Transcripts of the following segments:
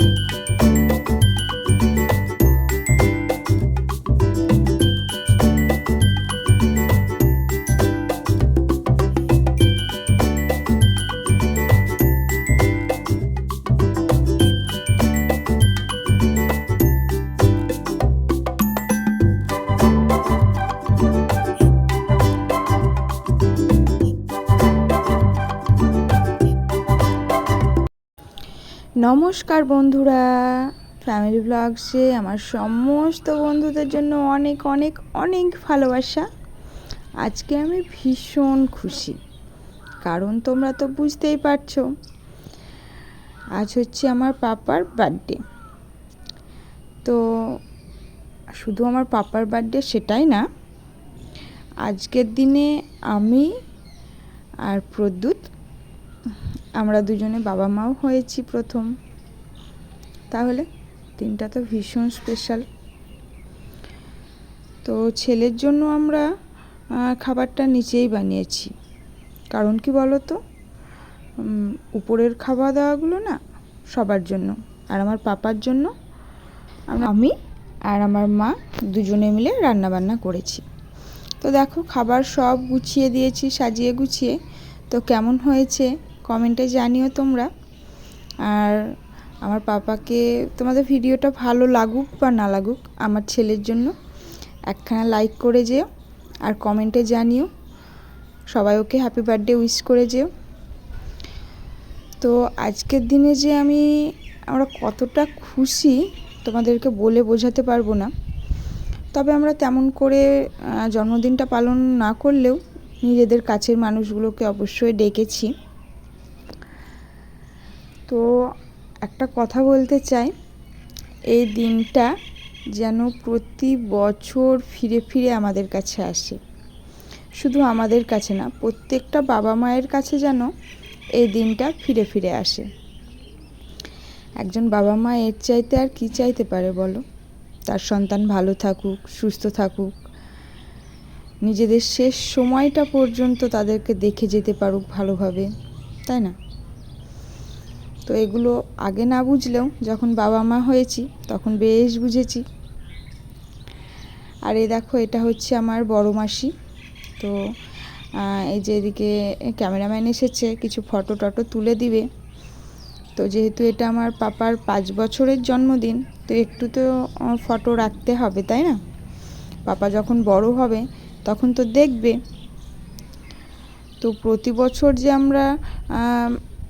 you. নমস্কার বন্ধুরা family ব্লগসে আমার সমস্ত বন্ধুদের জন্য অনেক অনেক অনেক ভালোবাসা। আজকে আমি ভীষণ খুশি, কারণ তোমরা তো বুঝতেই পারছ, আজ হচ্ছে আমার পাপার বার্থডে তো শুধু আমার পাপার বার্থডে সেটাই না, আজকের দিনে আমি আর প্রদ্যুৎ আমরা দুজনে বাবা মাও হয়েছি প্রথম। তাহলে দিনটা তো ভীষণ স্পেশাল তো ছেলের জন্য আমরা খাবারটা নিচেই বানিয়েছি। কারণ কি বলো তো উপরের খাওয়া দাওয়াগুলো না সবার জন্য। আর আমার পাপার জন্য আমি আর আমার মা দুজনে মিলে রান্না বান্না করেছি। তো দেখো, খাবার সব গুছিয়ে দিয়েছি, সাজিয়ে গুছিয়ে। তো কেমন হয়েছে? কমেন্টে জানিও তোমরা। আর আমার পাপাকে তোমাদের ভিডিওটা ভালো লাগুক বা না লাগুক, আমার ছেলের জন্য একখানা লাইক করে যেও আর কমেন্টে জানিও। সবাই ওকে হ্যাপি বার্থডে উইশ করে যেও। তো আজকের দিনে যে আমি, আমরা কতটা খুশি তোমাদেরকে বলে বোঝাতে পারব না। তবে আমরা তেমন করে জন্মদিনটা পালন না করলেও নিজেদের কাছের মানুষগুলোকে অবশ্যই ডেকেছি। তো একটা কথা বলতে চাই। এই দিনটা যেন প্রতি বছর ফিরে ফিরে আমাদের কাছে আসে। শুধু আমাদের কাছে না, প্রত্যেকটা বাবা মায়ের কাছে যেন এই দিনটা ফিরে ফিরে আসে। একজন বাবা মা এর চাইতে আর কি চাইতে পারে বলো? তার সন্তান ভালো থাকুক, সুস্থ থাকুক, নিজেদের শেষ সময়টা পর্যন্ত তাদেরকে দেখে যেতে পারুক ভালোভাবে, তাই না? তো এগুলো আগে না বুঝলেও যখন বাবা মা হয়েছি তখন বেশ বুঝেছি। আর এই দেখো, এটা হচ্ছে আমার বড় মাসি। তো এই যে এদিকে ক্যামেরাম্যান এসেছে, কিছু ফটো টটো তুলে দিবে। তো যেহেতু এটা আমার পাপার পাঁচ বছরের জন্মদিন, তো একটু তো ফটো রাখতে হবে, তাই না? পাপা যখন বড় হবে, তখন তো দেখবে। তো প্রতি বছর যে আমরা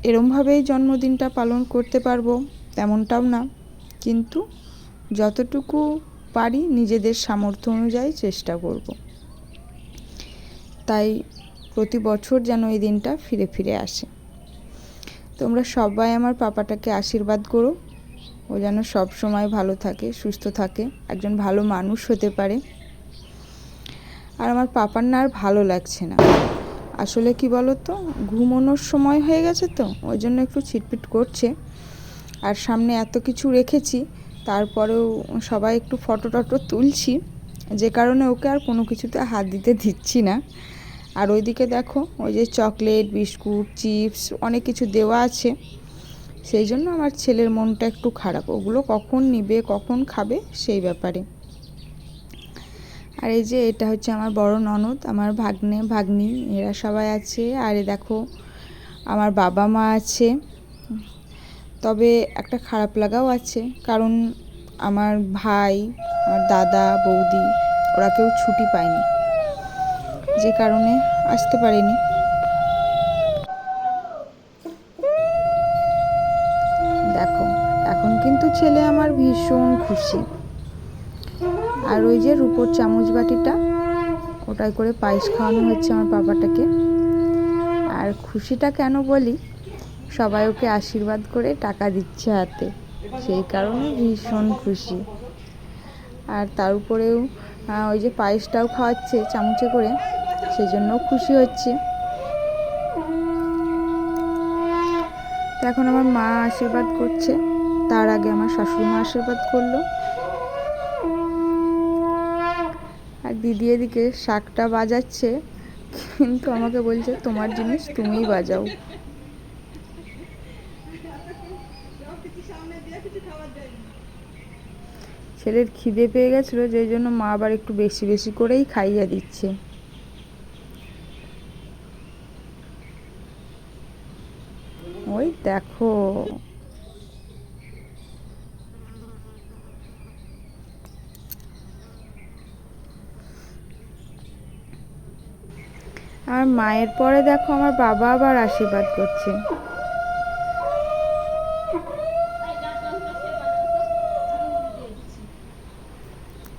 এরমভাবেই জন্মদিনটা পালন করতে পারব তেমনটাও না। কিন্তু যতটুকু পারি নিজেদের সামর্থ্য অনুযায়ী চেষ্টা করব। তাই প্রতি বছর যেন এই দিনটা ফিরে ফিরে আসে। তোমরা সবাই আমার পাপাটাকে আশীর্বাদ করো। ও যেন সব সময় ভালো থাকে, সুস্থ থাকে, একজন ভালো মানুষ হতে পারে। আর আমার পাপার না আর ভালো লাগছে না। আসলে কি বলো তো ঘুমানোর সময় হয়ে গেছে তো, ওই জন্য একটু ছিটপিট করছে। আর সামনে এত কিছু রেখেছি, তারপরেও সবাই একটু ফটো টটো তুলছি। যে কারণে ওকে আর কোনো কিছুতে হাত দিতে দিচ্ছি না। আর ওইদিকে দেখো, ওই যে চকলেট, বিস্কুট, চিপস, অনেক কিছু দেওয়া আছে। সেই জন্য আমার ছেলের মনটা একটু খারাপ। ওগুলো কখন নিবে, কখন খাবে, সেই ব্যাপারে। আর এই যে এটা হচ্ছে আমার বড় ননদ, আমার ভাগ্নে, ভাগ্নি, এরা সবাই আছে। আর দেখো, আমার বাবা মা আছে। তবে একটা খারাপ লাগাও আছে, কারণ আমার ভাই, আমার দাদা, বৌদি, ওরা কেউ ছুটি পায়নি। যে কারণে আসতে পারেনি। দেখো, এখন কিন্তু ছেলে আমার ভীষণ খুশি। আর ওই যে রুপোর চামচ বাটিটা, ওটাই করে পায়েস খাওয়ানো হচ্ছে আমার বাবাটাকে আর খুশিটা কেন বলি, সবাই ওকে আশীর্বাদ করে টাকা দিচ্ছে হাতে, সেই কারণে ভীষণ খুশি। আর তার উপরেও ওই যে পায়েসটাও খাওয়াচ্ছে চামচে করে সেই জন্যও খুশি হচ্ছে। এখন আমার মা আশীর্বাদ করছে, তার আগে আমার শাশুড়ি মা আশীর্বাদ করল। আর দিদি এদিকে শাকটা বাজাচ্ছে, কিন্তু আমাকে বলছে, তোমার জিনিস তুমিই বাজাও। ছেলের খিদে পেয়ে গেছিল, যেই জন্য মা আবার একটু বেশি বেশি করেই খাইয়ে দিচ্ছে। ওই দেখো। আর মায়ের পরে দেখো আমার বাবা আবার আশীর্বাদ করছে।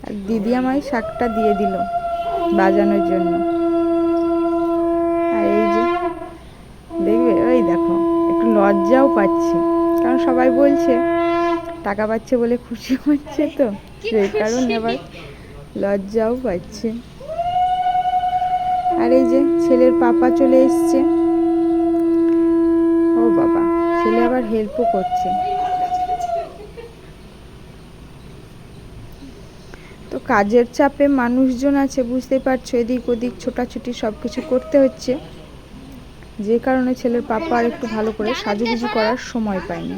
আর দিদি আমায় শাকটা দিয়ে দিল বাজানোর জন্য। আর এই যে দেখবে? ওই দেখো একটু লজ্জাও পাচ্ছি। কারণ সবাই বলছে টাকা পাচ্ছে বলে খুশি হচ্ছে তো। সেই কারণে আবার লজ্জাও পাচ্ছে। আর এই যে ছেলের পাপা চলে এসছে। ও বাবা, ছেলে আবার হেল্পও করছে। তো কাজের চাপে মানুষজন আছে, বুঝতে পারছ, এদিক ওদিক ছোটাছুটি সব কিছু করতে হচ্ছে। যে কারণে ছেলের পাপা আর একটু ভালো করে সাজুগুজু করার সময় পায়নি।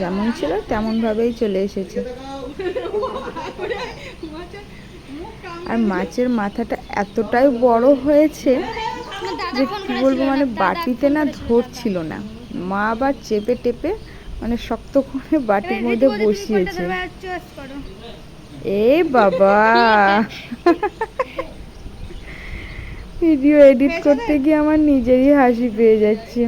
যেমন ছিল তেমনভাবেই চলে এসেছে। আর মাছের মাথাটা এতটাই বড় হয়েছে যে কী বলব মানে বাটিতে না ধরছিল না। মা আবার চেপে টেপে মানে শক্ত করে বাটির মধ্যে বসিয়েছে। এ বাবা! ভিডিও এডিট করতে গিয়ে আমার নিজেরই হাসি পেয়ে যাচ্ছে।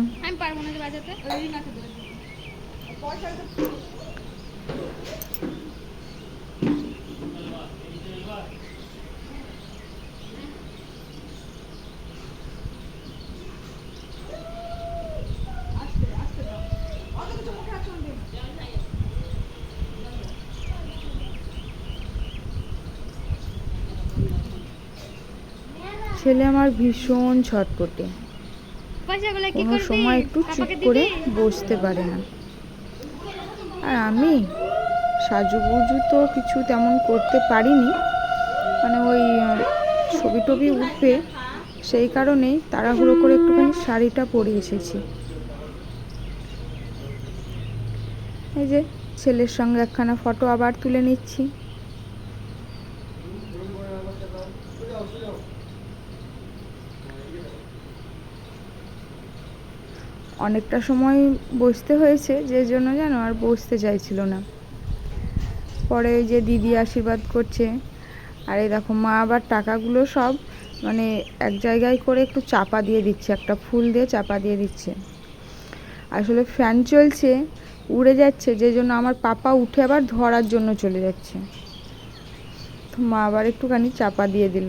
ছেলে আমার ভীষণ ছটপটে। কোনো সময় একটু চুপ করে বসতে পারে না। আর আমি সাজুগুজু তো কিছু তেমন করতে পারিনি। মানে ওই ছবি টবি উঠবে সেই কারণেই তাড়াহুড়ো করে একটুখানি শাড়িটা পরে এসেছি। এই যে ছেলের সঙ্গে একখানা ফটো আবার তুলে নিচ্ছি। অনেকটা সময় বসতে হয়েছে, যে জন্য যেন আর বসতে চাইছিল না। পরে যে দিদি আশীর্বাদ করছে, আর এই দেখো মা আবার টাকাগুলো সব মানে এক জায়গায় করে একটু চাপা দিয়ে দিচ্ছে, একটা ফুল দিয়ে চাপা দিয়ে দিচ্ছে। আসলে ফ্যান চলছে, উড়ে যাচ্ছে, যে জন্য আমার পাপা উঠে আবার ধরার জন্য চলে যাচ্ছে। তো মা আবার একটুখানি চাপা দিয়ে দিল।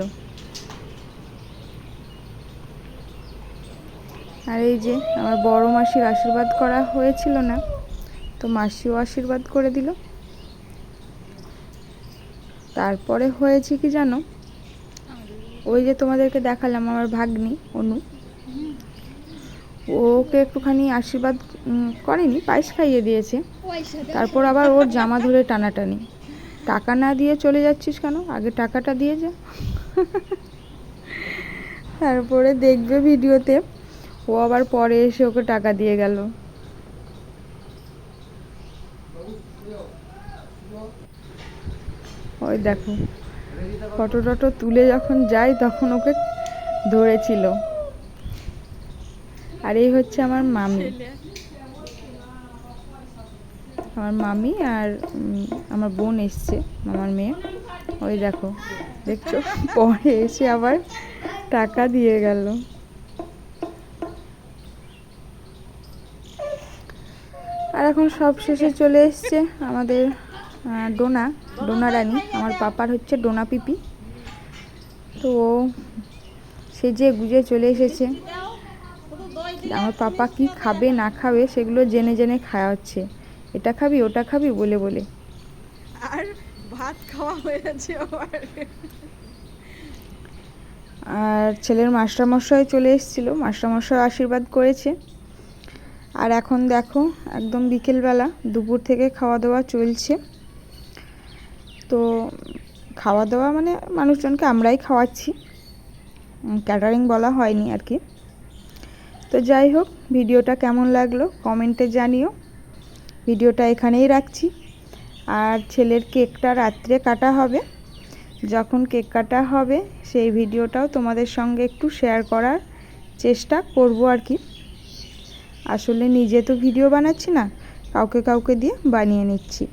আর এই যে আমার বড় মাসির আশীর্বাদ করা হয়েছিল না, তো মাসিও আশীর্বাদ করে দিল। তারপরে হয়েছে কি জানো? ওই যে তোমাদেরকে দেখালাম আমার ভাগ্নি, অনু। ওকে একটুখানি আশীর্বাদ করেনি, পায়েস খাইয়ে দিয়েছে। তারপর আবার ওর জামা ধরে টানাটানি। টাকা না দিয়ে চলে যাচ্ছিস কেন? আগে টাকাটা দিয়ে যা। তারপরে দেখবে ভিডিওতে ও আবার পরে এসে ওকে টাকা দিয়ে গেল। ওই দেখো ফটো টটো তুলে যখন যাই তখন ওকে ধরেছিল। আর এই হচ্ছে আমার মামি। আমার মামি আর আমার বোন এসছে, আমার মেয়ে। ওই দেখো, দেখছ? পরে এসে আবার টাকা দিয়ে গেল। এখন সব শেষে চলে এসছে আমাদের ডোনা ডোনা রানী আমার পাপার হচ্ছে ডোনা পিপি। তো ও সেজে গুজে চলে এসেছে। আমার পাপা কি খাবে না খাবে সেগুলো জেনে জেনে খাওয়াচ্ছে। এটা খাবি ওটা খাবি বলে বলে। আর ভাত খাওয়া হয়ে যাচ্ছে আর ছেলের মাস্টারমশাই চলে এসেছিল মাস্টারমশাই আশীর্বাদ করেছে। আর এখন দেখো, একদম বিকেলবেলা দুপুর থেকে খাওয়া দাওয়া চলছে। তো খাওয়া দাওয়া মানে মানুষজনকে আমরাই খাওয়াচ্ছি। ক্যাটারিং বলা হয়নি আর কি। তো যাই হোক, ভিডিওটা কেমন লাগল কমেন্টে জানিও। ভিডিওটা এখানেই রাখছি। আর ছেলের কেকটা রাত্রে কাটা হবে। যখন কেক কাটা হবে, সেই ভিডিওটাও তোমাদের সঙ্গে একটু শেয়ার করার চেষ্টা করব আর কি। আসলে নিজে তো ভিডিও বানাচ্ছি না কাউকে কাউকে দিয়ে বানিয়ে নিচ্ছি।